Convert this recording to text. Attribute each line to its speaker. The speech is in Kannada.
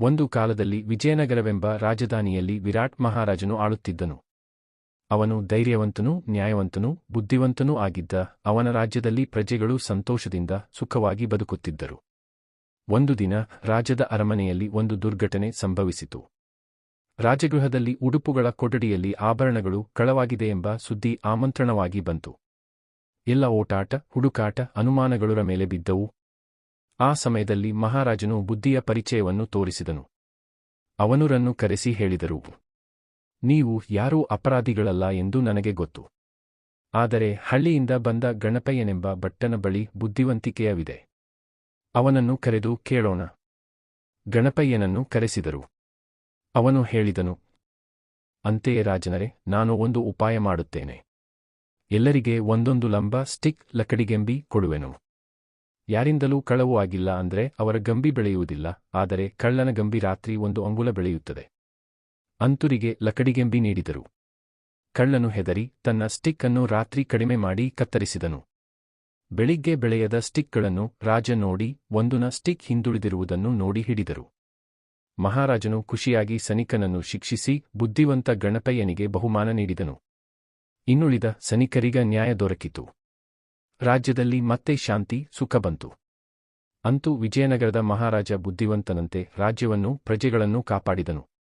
Speaker 1: ಒಂದು ಕಾಲದಲ್ಲಿ ವಿಜಯನಗರವೆಂಬ ರಾಜಧಾನಿಯಲ್ಲಿ ವಿರಾಟ್ ಮಹಾರಾಜನು ಆಳುತ್ತಿದ್ದನು. ಅವನು ಧೈರ್ಯವಂತನೂ ನ್ಯಾಯವಂತನೂ ಬುದ್ಧಿವಂತನೂ ಆಗಿದ್ದ ಅವನ ರಾಜ್ಯದಲ್ಲಿ ಪ್ರಜೆಗಳು ಸಂತೋಷದಿಂದ ಸುಖವಾಗಿ ಬದುಕುತ್ತಿದ್ದರು. ಒಂದು ದಿನ ರಾಜ್ಯದ ಅರಮನೆಯಲ್ಲಿ ಒಂದು ದುರ್ಘಟನೆ ಸಂಭವಿಸಿತು. ರಾಜಗೃಹದಲ್ಲಿ ಉಡುಪುಗಳ ಕೊಠಡಿಯಲ್ಲಿ ಆಭರಣಗಳು ಕಳವಾಗಿದೆ ಎಂಬ ಸುದ್ದಿ ಆಮಂತ್ರಣವಾಗಿ ಬಂತು. ಎಲ್ಲ ಓಟಾಟ, ಹುಡುಕಾಟ, ಅನುಮಾನಗಳರ ಮೇಲೆ ಬಿದ್ದವು. ಆ ಸಮಯದಲ್ಲಿ ಮಹಾರಾಜನು ಬುದ್ಧಿಯ ಪರಿಚಯವನ್ನು ತೋರಿಸಿದನು. ಅವನುರನ್ನು ಕರೆಸಿ ಹೇಳಿದರು, ನೀವು ಯಾರೂ ಅಪರಾಧಿಗಳಲ್ಲ ಎಂದು ನನಗೆ ಗೊತ್ತು. ಆದರೆ ಹಳ್ಳಿಯಿಂದ ಬಂದ ಗಣಪಯ್ಯನೆಂಬ ಭಟ್ಟನ ಬಳಿ ಬುದ್ಧಿವಂತಿಕೆಯವಿದೆ. ಅವನನ್ನು ಕರೆದು ಕೇಳೋಣ. ಗಣಪಯ್ಯನನ್ನು ಕರೆಸಿದರು. ಅವನು ಹೇಳಿದನು, ಅಂತೆಯೇ ರಾಜನರೆ, ನಾನು ಒಂದು ಉಪಾಯ ಮಾಡುತ್ತೇನೆ. ಎಲ್ಲರಿಗೆ ಒಂದೊಂದು ಲಂಬ ಸ್ಟಿಕ್ ಲಕಡಿಗೆಂಬಿ ಕೊಡುವೆನು. ಯಾರಿಂದಲೂ ಕಳವು ಆಗಿಲ್ಲ ಅಂದ್ರೆ ಅವರ ಗಂಬಿ ಬೆಳೆಯುವುದಿಲ್ಲ, ಆದರೆ ಕಳ್ಳನ ಗಂಬಿ ರಾತ್ರಿ ಒಂದು ಅಂಗುಲ ಬೆಳೆಯುತ್ತದೆ. ಅಂತುರಿಗೆ ಲಕಡಿಗೆಂಬಿ ನೀಡಿದರು. ಕಳ್ಳನು ಹೆದರಿ ತನ್ನ ಸ್ಟಿಕ್ ಅನ್ನು ರಾತ್ರಿ ಕಡಿಮೆ ಮಾಡಿ ಕತ್ತರಿಸಿದನು. ಬೆಳಿಗ್ಗೆ ಬೆಳೆಯದ ಸ್ಟಿಕ್ಗಳನ್ನು ರಾಜ ನೋಡಿ ಒಂದುನ ಸ್ಟಿಕ್ ಹಿಂದುಳಿದಿರುವುದನ್ನು ನೋಡಿ ಹಿಡಿದರು. ಮಹಾರಾಜನು ಖುಷಿಯಾಗಿ ಸನಿಕನನ್ನು ಶಿಕ್ಷಿಸಿ ಬುದ್ಧಿವಂತ ಗಣಪಯ್ಯನಿಗೆ ಬಹುಮಾನ ನೀಡಿದನು. ಇನ್ನುಳಿದ ಸನಿಕರಿಗ ನ್ಯಾಯ ದೊರಕಿತು. ರಾಜ್ಯದಲ್ಲಿ ಮತ್ತೆ ಶಾಂತಿ ಸುಖ ಬಂತು. ಅಂತೂ ವಿಜಯನಗರದ ಮಹಾರಾಜ ಬುದ್ಧಿವಂತನಂತೆ ರಾಜ್ಯವನ್ನೂ ಪ್ರಜೆಗಳನ್ನೂ ಕಾಪಾಡಿದನು.